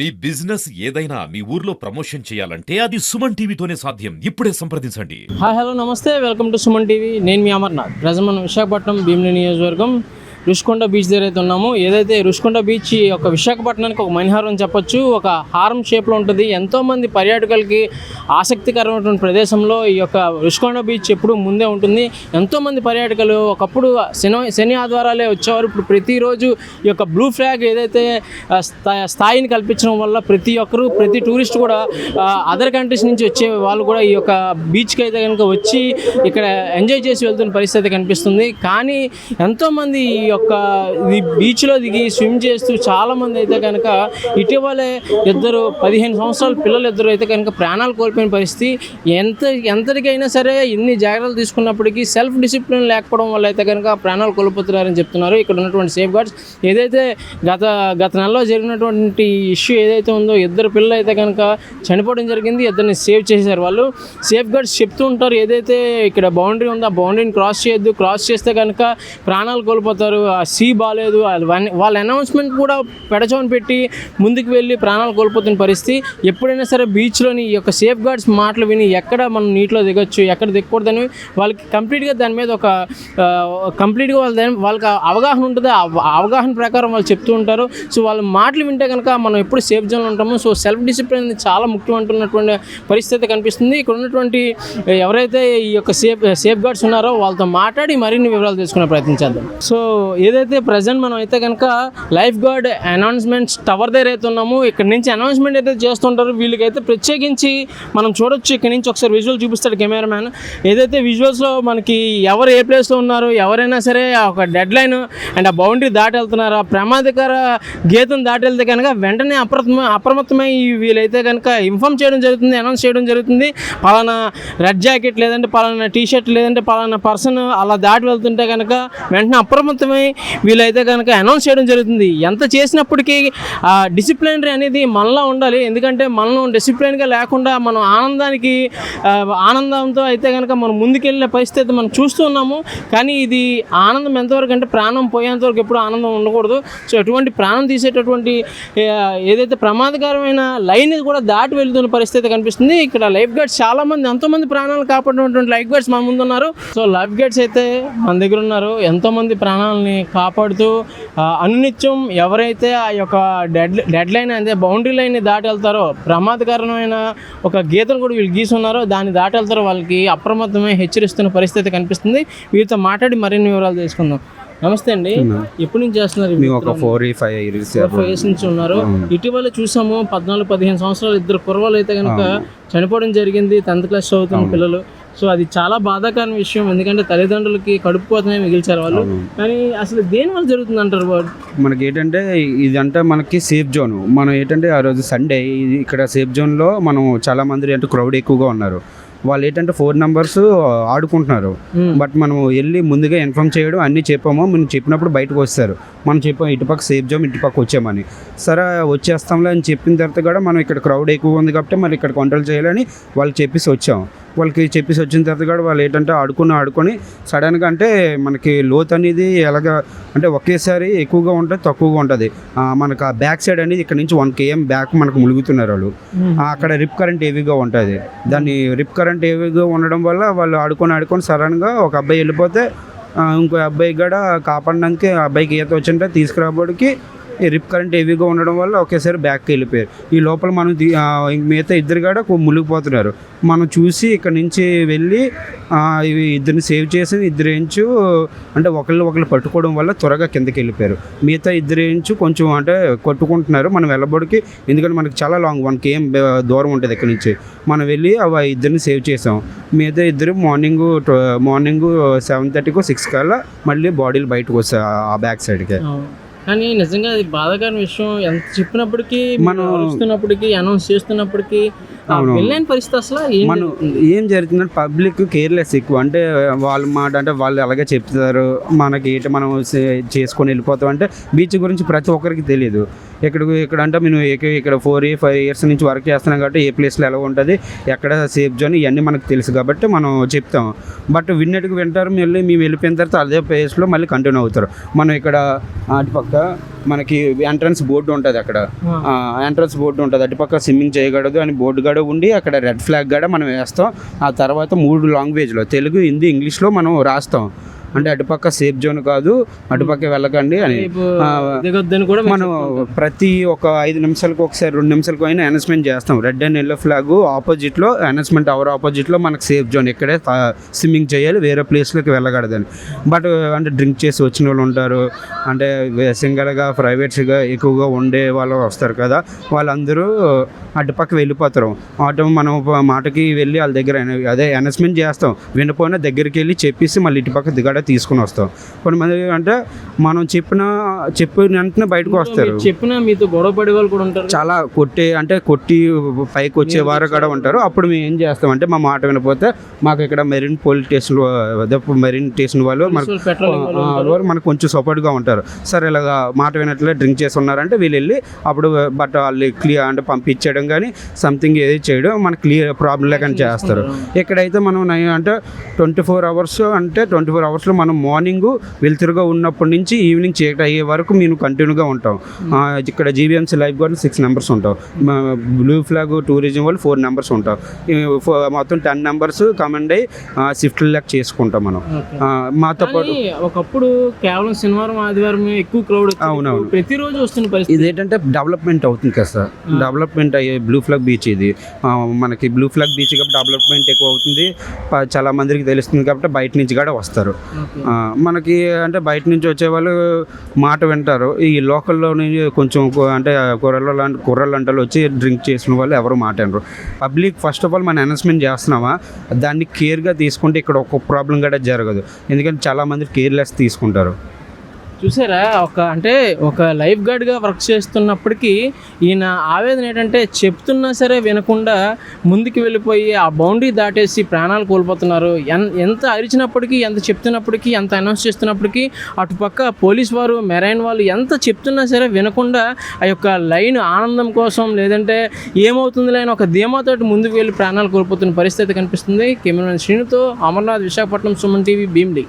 మీ business ఏదైనా మీ ఊర్లో promotion చేయాలంటే అది సుమన్ టీవీతోనే సాధ్యం. ఇప్పుడే సంప్రదించండి. హాయ్ హలో నమస్తే. Welcome to Suman TV. నేను మీ అమర్నాథ్. ప్రజమన్ విశాఖపట్నం భీమిని నియోజకవర్గం రుషికొండ బీచ్ దగ్గర అయితే ఉన్నాము. ఏదైతే రుషికొండ బీచ్ ఒక విశాఖపట్నానికి ఒక మణిహారం అని చెప్పొచ్చు ఒక హారం షేప్లో ఉంటుంది. ఎంతోమంది పర్యాటకులకి ఆసక్తికరమైనటువంటి ప్రదేశంలో ఈ యొక్క రుషికొండ బీచ్ ఎప్పుడు ముందే ఉంటుంది. ఎంతోమంది పర్యాటకులు ఒకప్పుడు శని శని ఆధ్వారాలే వచ్చేవారు. ఇప్పుడు ప్రతిరోజు ఈ యొక్క బ్లూ ఫ్లాగ్ ఏదైతే స్థాయిని కల్పించడం వల్ల ప్రతి ఒక్కరు ప్రతి టూరిస్ట్ కూడా అదర్ కంట్రీస్ నుంచి వచ్చే వాళ్ళు కూడా ఈ యొక్క బీచ్కి అయితే కనుక వచ్చి ఇక్కడ ఎంజాయ్ చేసి వెళ్తున్న పరిస్థితి కనిపిస్తుంది. కానీ ఎంతోమంది ఈ యొక్క ఈ బీచ్లో దిగి స్విమ్ చేస్తూ చాలామంది అయితే కనుక ఇటీవలే ఇద్దరు పదిహేను సంవత్సరాల పిల్లలు ఇద్దరు అయితే కనుక ప్రాణాలు కోల్పోయిన పరిస్థితి. ఎంత ఎంతటికైనా సరే ఇన్ని జాగ్రత్తలు తీసుకున్నప్పటికీ సెల్ఫ్ డిసిప్లిన్ లేకపోవడం వల్ల అయితే కనుక ప్రాణాలు కోల్పోతున్నారని చెప్తున్నారు. ఇక్కడ ఉన్నటువంటి సేఫ్ గార్డ్స్. ఏదైతే గత గత నెలలో జరిగినటువంటి ఇష్యూ ఏదైతే ఉందో ఇద్దరు పిల్లలు అయితే కనుక చనిపోవడం జరిగింది. ఇద్దరిని సేవ్ చేశారు వాళ్ళు. సేఫ్ గార్డ్స్ చెప్తూ ఉంటారు ఏదైతే ఇక్కడ బౌండరీ ఉందో ఆ బౌండరీని క్రాస్ చేయొద్దు. క్రాస్ చేస్తే కనుక ప్రాణాలు కోల్పోతారు. సీ బాగాలేదు వాళ్ళ- అనౌన్స్మెంట్ కూడా పెడచవని పెట్టి ముందుకు వెళ్ళి ప్రాణాలు కోల్పోతున్న పరిస్థితి. ఎప్పుడైనా సరే బీచ్లోని ఈ యొక్క సేఫ్ గార్డ్స్ మాటలు విని ఎక్కడ మనం నీటిలో దిగొచ్చు ఎక్కడ దిగకూడదని వాళ్ళకి కంప్లీట్గా దాని మీద ఒక కంప్లీట్గా వాళ్ళ దాని- వాళ్ళకి అవగాహన ఉంటుంది. అవ- అవగాహన ప్రకారం వాళ్ళు చెప్తూ ఉంటారు. సో వాళ్ళ మాటలు వింటే కనుక మనం ఎప్పుడు సేఫ్ జోన్లో ఉంటాము సో సెల్ఫ్ డిసిప్లిన్ అనేది చాలా ముఖ్యం అంటున్నటువంటి పరిస్థితి కనిపిస్తుంది. ఇక్కడ ఉన్నటువంటి ఎవరైతే ఈ యొక్క సేఫ్ సేఫ్ గార్డ్స్ ఉన్నారో వాళ్ళతో మాట్లాడి మరిన్ని వివరాలు తెలుసుకునే ప్రయత్నించేద్దాం సో ఏదైతే ప్రజెంట్ మనం అయితే కనుక లైఫ్ గార్డ్ అనౌన్స్మెంట్స్ టవర్ దగ్గర అయితే ఉన్నాము ఇక్కడ నుంచి అనౌన్స్మెంట్ అయితే చేస్తుంటారు. వీళ్ళకైతే ప్రత్యేకించి మనం చూడొచ్చు. ఇక్కడ నుంచి ఒకసారి విజువల్ చూపిస్తాడు కెమెరామ్యాన్ ఏదైతే విజువల్స్లో మనకి ఎవరు ఏ ప్లేస్లో ఉన్నారు ఎవరైనా సరే ఒక డెడ్ లైన్ అండ్ ఆ బౌండరీ దాటి వెళ్తున్నారు ఆ ప్రమాదకర గీతం దాటి వెళ్తే కనుక వెంటనే అప్రమ అప్రమత్తమై వీళ్ళైతే కనుక ఇన్ఫామ్ చేయడం జరుగుతుంది అనౌన్స్ చేయడం జరుగుతుంది. పలానా రెడ్ జాకెట్ లేదంటే పలానా టీ షర్ట్ లేదంటే పలానా పర్సన్ అలా దాటి వెళ్తుంటే కనుక వెంటనే అప్రమత్తమై వీళ్ళైతే కనుక అనౌన్స్ చేయడం జరుగుతుంది. ఎంత చేసినప్పటికీ ఆ డిసిప్లినరీ అనేది మనలో ఉండాలి. ఎందుకంటే మనం డిసిప్లిన్గా లేకుండా మనం ఆనందానికి ఆనందంతో అయితే కనుక మనం ముందుకెళ్ళే పరిస్థితి అయితే మనం చూస్తూ ఉన్నాము. కానీ ఇది ఆనందం ఎంతవరకు అంటే ప్రాణం పోయేంత వరకు ఎప్పుడు ఆనందం ఉండకూడదు. సో ఎటువంటి ప్రాణం తీసేటటువంటి ఏదైతే ప్రమాదకరమైన లైన్ కూడా దాటి వెళ్తున్న పరిస్థితి కనిపిస్తుంది. ఇక్కడ లైఫ్ గార్డ్స్ చాలామంది ఎంతోమంది ప్రాణాలు కాపాడినటువంటి లైఫ్ గార్డ్స్ మన ముందు ఉన్నారు సో లైఫ్ గార్డ్స్ అయితే మన దగ్గర ఉన్నారు. ఎంతోమంది ప్రాణాలను కాపాడుతూ ఆ, అనునిత్యం ఎవరైతే ఆ యొక్క డెడ్ డెడ్ లైన్ అదే బౌండరీ లైన్ని దాటి వెళ్తారో ప్రమాదకరమైన ఒక గీతను కూడా వీళ్ళు గీసున్నారో దాన్ని దాటి వెళ్తారో వాళ్ళకి అప్రమత్తమై హెచ్చరిస్తున్న పరిస్థితి కనిపిస్తుంది. వీరితో మాట్లాడి మరిన్ని వివరాలు తెలుసుకుందాం. నమస్తే అండి. ఎప్పటి నుంచి చేస్తున్నారు ఒక four five years five years నుంచి ఉన్నారు. ఇటీవల చూసాము పద్నాలుగు పదిహేను సంవత్సరాలు ఇద్దరు కుర్రవాళ్ళు అయితే కనుక చనిపోవడం జరిగింది. టెన్త్ క్లాస్ చదువుతున్న పిల్లలు. సో అది చాలా బాధాకరమైన విషయం. ఎందుకంటే తల్లిదండ్రులకి కడుపు కోతమే మిగిల్చారు వాళ్ళు. కానీ అసలు దేని వల్ల జరుగుతుంది అంటారు మనకి ఏంటంటే ఇదంటే మనకి సేఫ్ జోన్ మనం ఏంటంటే ఆ రోజు సండే ఇక్కడ సేఫ్ జోన్లో మనం చాలా మంది అంటే క్రౌడ్ ఎక్కువగా ఉన్నారు. వాళ్ళు ఏంటంటే ఫోర్ నెంబర్స్ ఆడుకుంటున్నారు. బట్ మనం వెళ్ళి ముందుగా ఇన్ఫామ్ చేయడం అన్నీ చెప్పాము. మనం చెప్పినప్పుడు బయటకు వస్తారు. మనం చెప్పాం ఇటుపక్క సేఫ్ జోన్ ఇటుపక్క వచ్చామని. సరే వచ్చేస్తాంలే అని చెప్పిన తర్వాత కూడా మనం ఇక్కడ క్రౌడ్ ఎక్కువ ఉంది కాబట్టి మరి ఇక్కడ కంట్రోల్ చేయాలని వాళ్ళకి చెప్పేసి వచ్చాం. వాళ్ళకి చెప్పేసి వచ్చిన తర్వాత కూడా వాళ్ళు ఏంటంటే ఆడుకుని ఆడుకొని సడన్గా అంటే మనకి లోత్ అనేది ఎలాగ అంటే ఒకేసారి ఎక్కువగా ఉంటుంది తక్కువగా ఉంటుంది. మనకు ఆ బ్యాక్ సైడ్ అనేది ఇక్కడ నుంచి వన్ కేఎం బ్యాక్ మనకు ములుగుతున్నారు వాళ్ళు. అక్కడ రిప్ కరెంట్ హెవీగా ఉంటుంది. దాన్ని రిప్ కరెంట్ హెవీగా ఉండడం వల్ల వాళ్ళు ఆడుకొని ఆడుకొని సడన్గా ఒక అబ్బాయి వెళ్ళిపోతే ఇంకో అబ్బాయి కూడా కాపాడడానికి ఆ అబ్బాయికి ఈత వచ్చింటే తీసుకురాబడికి ఈ రిప్ కరెంట్ హెవీగా ఉండడం వల్ల ఒకేసారి బ్యాక్కి వెళ్ళిపోయారు. ఈ లోపల మనం మిగతా ఇద్దరు కూడా మునిగిపోతున్నారు. మనం చూసి ఇక్కడ నుంచి వెళ్ళి ఇవి ఇద్దరిని సేవ్ చేసి ఇద్దరు ఇంచు అంటే ఒకళ్ళు ఒకళ్ళు పట్టుకోవడం వల్ల త్వరగా కిందకి వెళ్ళిపోయారు. మిగతా ఇద్దరు ఇంచు కొంచెం అంటే కొట్టుకుంటున్నారు మనం వెళ్ళబడికి ఎందుకంటే మనకి చాలా లాంగ్ వన్ కేఎం దూరం ఉంటుంది ఇక్కడ నుంచి. మనం వెళ్ళి అవి ఇద్దరిని సేవ్ చేసాం. మిగతా ఇద్దరు మార్నింగ్ మార్నింగ్ సెవెన్ థర్టీకో సిక్స్ కల్లా మళ్ళీ బాడీలు బయటకు వస్తాయి ఆ- బ్యాక్ సైడ్కి. కానీ నిజంగా అది బాధాకరమైన విషయం ఎంత చెప్పినప్పటికీ మనం అరుస్తున్నప్పటికీ అనౌన్స్ చేస్తున్నప్పటికీ. వెళ్ళని పరిస్థితి అసలు మనం ఏం జరుగుతుందంటే పబ్లిక్ కేర్లెస్ ఎక్కువ. అంటే వాళ్ళ మాట అంటే వాళ్ళు అలాగే చెప్తారు. మనకి ఏంటి మనం చేసుకొని వెళ్ళిపోతాం అంటే బీచ్ గురించి ప్రతి ఒక్కరికి తెలియదు ఇక్కడ ఇక్కడ అంటే మేము ఇక- ఇక్కడ ఫోర్ ఇయర్ ఫైవ్ ఇయర్స్ నుంచి వర్క్ చేస్తున్నాం కాబట్టి ఏ ప్లేస్లో ఎలా ఉంటుంది ఎక్కడ సేఫ్ జోన్ ఇవన్నీ మనకు తెలుసు కాబట్టి మనం చెప్తాం. బట్ విన్నట్టుకు వింటారు మళ్ళీ మేము వెళ్ళిపోయిన తర్వాత అదే ప్లేస్లో మళ్ళీ కంటిన్యూ అవుతారు. మనం ఇక్కడ అటుపక్క మనకి ఎంట్రన్స్ బోర్డు ఉంటుంది అక్కడ. ఎంట్రన్స్ బోర్డు ఉంటుంది. అటుపక్క స్విమ్మింగ్ చేయకూడదు అని బోర్డు కూడా ఉండి అక్కడ రెడ్ ఫ్లాగ్ కూడా మనం వేస్తాం. ఆ తర్వాత మూడు లాంగ్వేజ్లో తెలుగు హిందీ ఇంగ్లీష్లో మనం రాస్తాం. అంటే అటుపక్క సేఫ్ జోన్ కాదు అటుపక్క వెళ్ళకండి అని. కూడా మనం ప్రతి ఒక ఐదు నిమిషాలకు ఒకసారి రెండు నిమిషాలకు అయినా అనౌన్స్మెంట్ చేస్తాం. రెడ్ అండ్ ఎల్లో ఫ్లాగ్ ఆపోజిట్లో అనౌన్స్మెంట్ అవర్ ఆపోజిట్లో మనకు సేఫ్ జోన్ ఇక్కడే స్విమ్మింగ్ చేయాలి వేరే ప్లేస్లోకి వెళ్ళకూడదని. బట్ అంటే డ్రింక్ చేసి వచ్చిన వాళ్ళు ఉంటారు. అంటే సింగల్గా ప్రైవేట్స్గా ఎక్కువగా ఉండే వాళ్ళు వస్తారు కదా వాళ్ళందరూ అటుపక్క వెళ్ళిపోతారు. ఆటో మనం మాటకి వెళ్ళి వాళ్ళ దగ్గర అదే అనౌన్స్మెంట్ చేస్తాం. వినపోయినా దగ్గరికి వెళ్ళి చెప్పేసి మళ్ళీ ఇటుపక్క దిగడ తీసుకుని వస్తాం. కొంతమంది అంటే మనం చెప్పిన చెప్పిన వెంటనే బయటకు వస్తారు. చెప్పినా మీతో గొడవ పడే వాళ్ళు కూడా ఉంటారు. చాలా కొట్టే అంటే కొట్టి పైకి వచ్చే వారు కూడా ఉంటారు. అప్పుడు మేము ఏం చేస్తామంటే మా మాట వినపోతే మాకు ఇక్కడ marine police station marine station వాళ్ళు మనకు వాళ్ళు మనకు కొంచెం సపోర్ట్గా ఉంటారు. సరే ఇలాగా మాట వినట్లే డ్రింక్ చేసి ఉన్నారంటే వీళ్ళు వెళ్ళి అప్పుడు బట్ వాళ్ళు క్లియర్ అంటే పంపించడం కానీ సంథింగ్ ఏది చేయడం మనకు క్లియర్ ప్రాబ్లం లేకుండా చేస్తారు. ఇక్కడైతే మనం అంటే ట్వంటీ ఫోర్ అవర్స్ అంటే ట్వంటీ ఫోర్ అవర్స్లో మనం మార్నింగ్ వెలుతురుగా ఉన్నప్పటి నుంచి ఈవినింగ్ చీకటి అయ్యే వరకు మేము కంటిన్యూగా ఉంటాం. ఇక్కడ GVMC life guard six numbers ఉంటాం. బ్లూ ఫ్లాగ్ టూరిజం వాళ్ళు ఫోర్ నెంబర్స్ ఉంటాం. మొత్తం టెన్ నెంబర్స్ కమెండ్ అయ్యి షిఫ్ట్ లెక్క చేసుకుంటాం మనం. మాతో పాటు ఒకప్పుడు కేవలం శనివారం ఆదివారం ఎక్కువ క్రౌడ్ అవునవును. ప్రతిరోజు వస్తున్న పరిస్థితి. ఇది ఏంటంటే డెవలప్మెంట్ అవుతుంది కదా సార్. డెవలప్మెంట్ అయ్యే బ్లూ ఫ్లాగ్ బీచ్ ఇది. మనకి బ్లూ ఫ్లాగ్ బీచ్ కాబట్టి డెవలప్మెంట్ ఎక్కువ అవుతుంది. చాలా మందికి తెలుస్తుంది కాబట్టి బయట నుంచి కూడా వస్తారు. మనకి అంటే బయట నుంచి వచ్చే వాళ్ళు మాట వింటారు. ఈ లోకల్లో కొంచెం అంటే కూరలు లాంటి కూరలు అంటే వచ్చి డ్రింక్ చేసిన వాళ్ళు ఎవరు మాట వినరు. పబ్లిక్ ఫస్ట్ ఆఫ్ ఆల్ మనం అనౌన్స్మెంట్ చేస్తున్నామా? దాన్ని కేర్గా తీసుకుంటే ఇక్కడ ఒక్క ప్రాబ్లం కూడా జరగదు. ఎందుకంటే చాలామంది కేర్లెస్ తీసుకుంటారు. చూసారా? ఒక అంటే ఒక లైఫ్ గార్డ్గా వర్క్ చేస్తున్నప్పటికీ ఈయన ఆవేదన ఏంటంటే చెప్తున్నా సరే వినకుండా ముందుకు వెళ్ళిపోయి ఆ బౌండరీ దాటేసి ప్రాణాలు కోల్పోతున్నారు. ఎన్ ఎంత అరిచినప్పటికీ ఎంత చెప్తున్నప్పటికీ ఎంత అనౌన్స్ చేస్తున్నప్పటికీ అటుపక్క పోలీస్ వారు మెరైన్ వాళ్ళు ఎంత చెప్తున్నా సరే వినకుండా ఆ యొక్క లైన్ ఆనందం కోసం లేదంటే ఏమవుతుంది లేని ఒక ధీమాతోటి ముందుకు వెళ్ళి ప్రాణాలు కోల్పోతున్న పరిస్థితి కనిపిస్తుంది. కెమెరామెన్ శ్రీనుతో అమర్నాథ్ విశాఖపట్నం సుమన్ టీవీ భీమ్లీ.